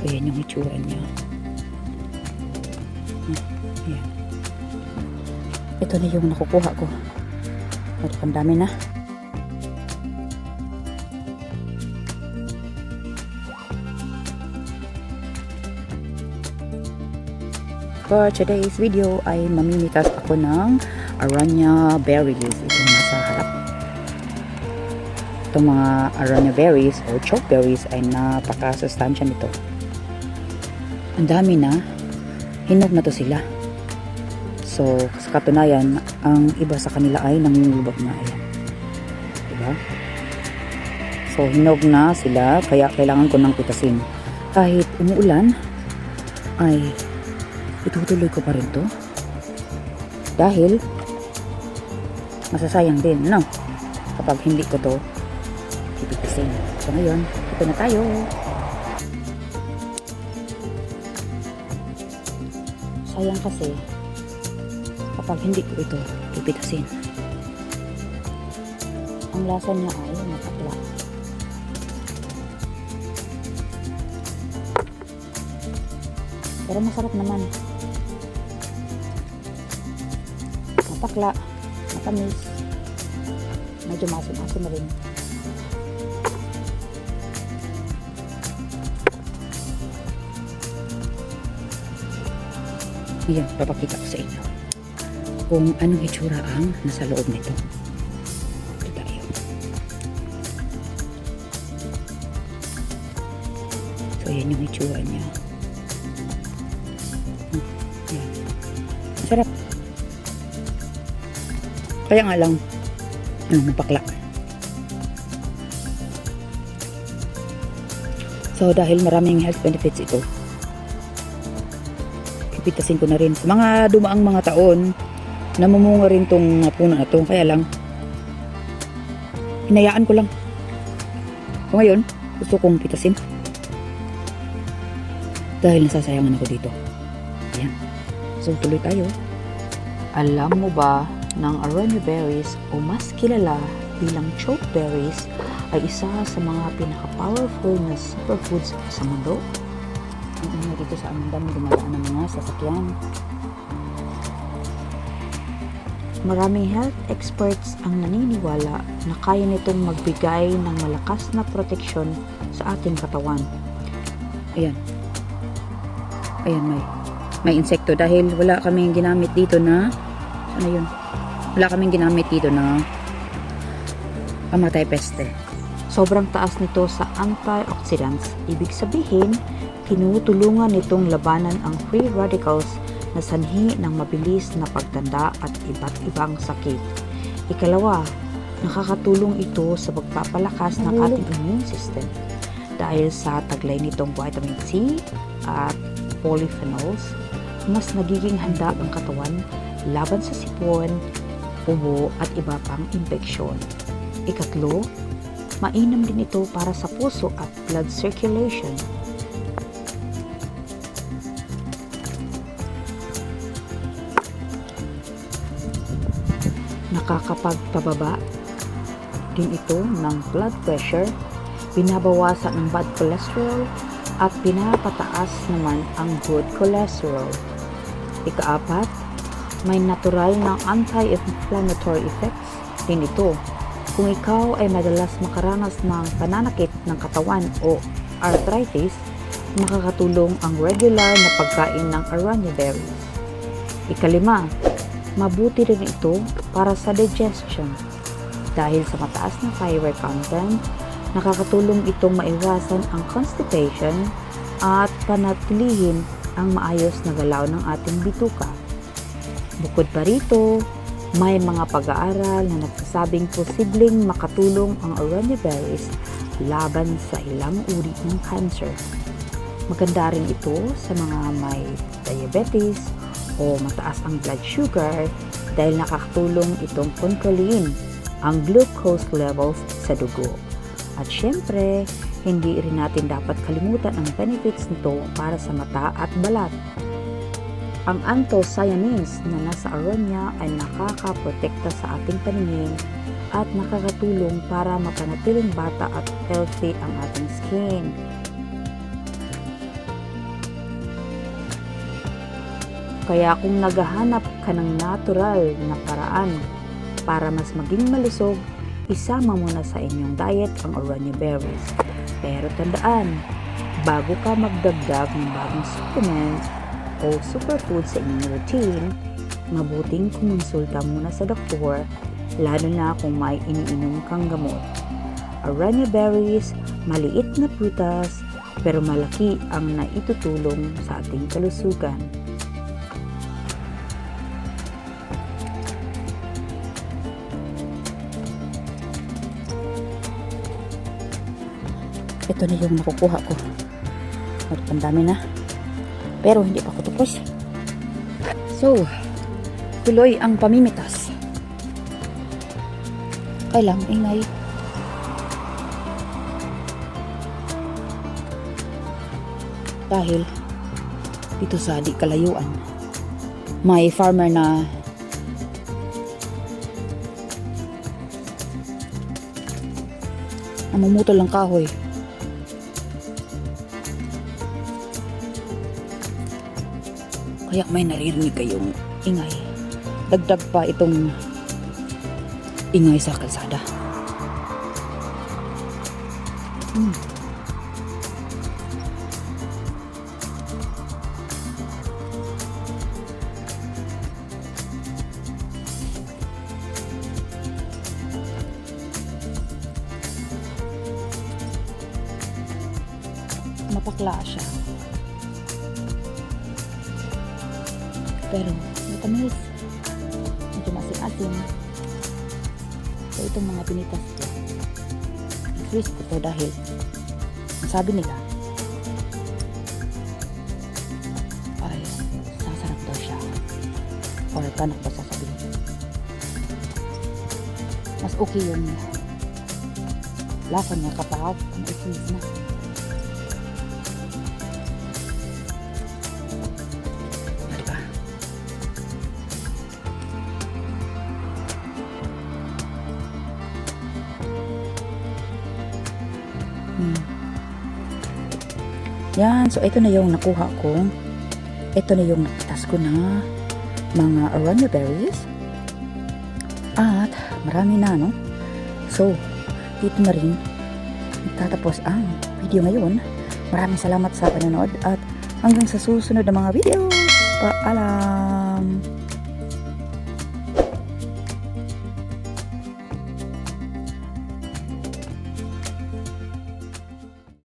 So, yan yung itsura niya. Ayan. Ito na yung nakukuha ko. Ito, ang dami na. For today's video ay mamimitas ako ng aranya berries. Ito yung nasa harap. Itong mga aranya berries or choke berries ay napaka-sustansya nito. Ang dami na. Hinog na to sila. So, sa katunayan, ang iba sa kanila ay nangungulubog na. Ayan. Diba? So, hinog na sila, kaya kailangan ko ng pitasin. Kahit umuulan, ay itutuloy ko pa rin to. Dahil, masasayang din, no? Kapag hindi ko to pipitasin. So, ngayon, ito na tayo. Sayang kasi, kapag hindi ko ito pipitasin. Ang lasa niya ay matakla. Pero masarap naman. Matakla, matamis. Medyo masim-asim rin. Ayan, papakita ko sa inyo kung anong itsura ang nasa loob nito. Ito tayo. So, yan yung itsura niya. Hmm, Yan. Sarap. Kaya nga lang, ano, napakla. So, dahil maraming health benefits ito, pipitasin ko na rin. Mga dumaang mga taon, namumunga rin tong puno na to. Kaya lang, hinayaan ko lang. So ngayon, gusto kong pitasin. Dahil nasasayangan ako dito. Ayan. So tuloy tayo. Alam mo ba ng aronia berries o mas kilala bilang choke berries ay isa sa mga pinaka-powerful na superfoods sa mundo? Ingay dito sa aming dami dumadaan ng mga sasakyan. Maraming health experts ang naniniwala na kaya nitong magbigay ng malakas na proteksyon sa ating katawan. Ayan. Ayan, may may insekto dahil wala kaming ginamit dito na ano yun? Wala kaming ginamit dito na pamatay peste. Sobrang taas nito sa antioxidants. Ibig sabihin, tinutulungan nitong labanan ang free radicals na sanhi ng mabilis na pagtanda at iba't ibang sakit. Ikalawa, nakakatulong ito sa pagpapalakas ng ating immune system dahil sa taglay nitong vitamin C at polyphenols, mas nagiging handa ang katawan laban sa sipon, ubo at iba pang infeksyon. Ikatlo, mainam din ito para sa puso at blood circulation. Nakakapagpababa din ito ng blood pressure, binabawasan ang bad cholesterol, at pinapataas naman ang good cholesterol. Ikaapat, may natural na anti-inflammatory effects din ito. Kung ikaw ay madalas makaranas ng pananakit ng katawan o arthritis, makakatulong ang regular na pagkain ng aranya berries. Ikalima, mabuti rin ito para sa digestion. Dahil sa mataas na fiber content, nakakatulong itong maiwasan ang constipation at panatilihin ang maayos na galaw ng ating bituka. Bukod pa rito, may mga pag-aaral na nagsasabing posibleng makatulong ang aranya berries laban sa ilang uri ng cancer. Maganda rin ito sa mga may diabetes o mataas ang blood sugar dahil nakakatulong itong kontrolin ang glucose levels sa dugo. At syempre, hindi rin natin dapat kalimutan ang benefits nito para sa mata at balat. Ang anthocyanins na nasa aronia ay nakakaprotekta sa ating paningin at nakakatulong para mapanatiling bata at healthy ang ating skin. Kaya kung naghahanap ka ng natural na paraan para mas maging malusog, isama mo na sa inyong diet ang Orania berries. Pero tandaan, bago ka magdagdag ng bagong supplement, o superfood sa inyong routine, mabuting kumonsulta muna sa doktor, lalo na kung may iniinom kang gamot. Aranya berries, maliit na prutas, pero malaki ang naitutulong sa ating kalusugan. Ito na yung nakukuha ko. At ang dami na. Pero hindi pa ako tapos. So, tuloy ang pamimitas. Kailang ingay. Dahil dito sa di kalayuan, may farmer na namumutol ng kahoy. Kaya may naririnig kayong ingay. Dagdag pa itong ingay sa kalsada. Hmm. Mapakla siya. Pero matamis. Medyo masin-asin. So itong mga pinitas ko. I-freeze ko to dahil sabi nila ay sasarap daw siya. Or kanak ba sasabihin? Mas okay yung lasa niya kapag ang i-freeze na. Yan, so ito na yung nakuha ko. Ito na yung napitas ko na mga aranya berries. At marami na, no? So, dito na rin nagtatapos ang video ngayon. Maraming salamat sa panonood at hanggang sa susunod na mga videos. Paalam!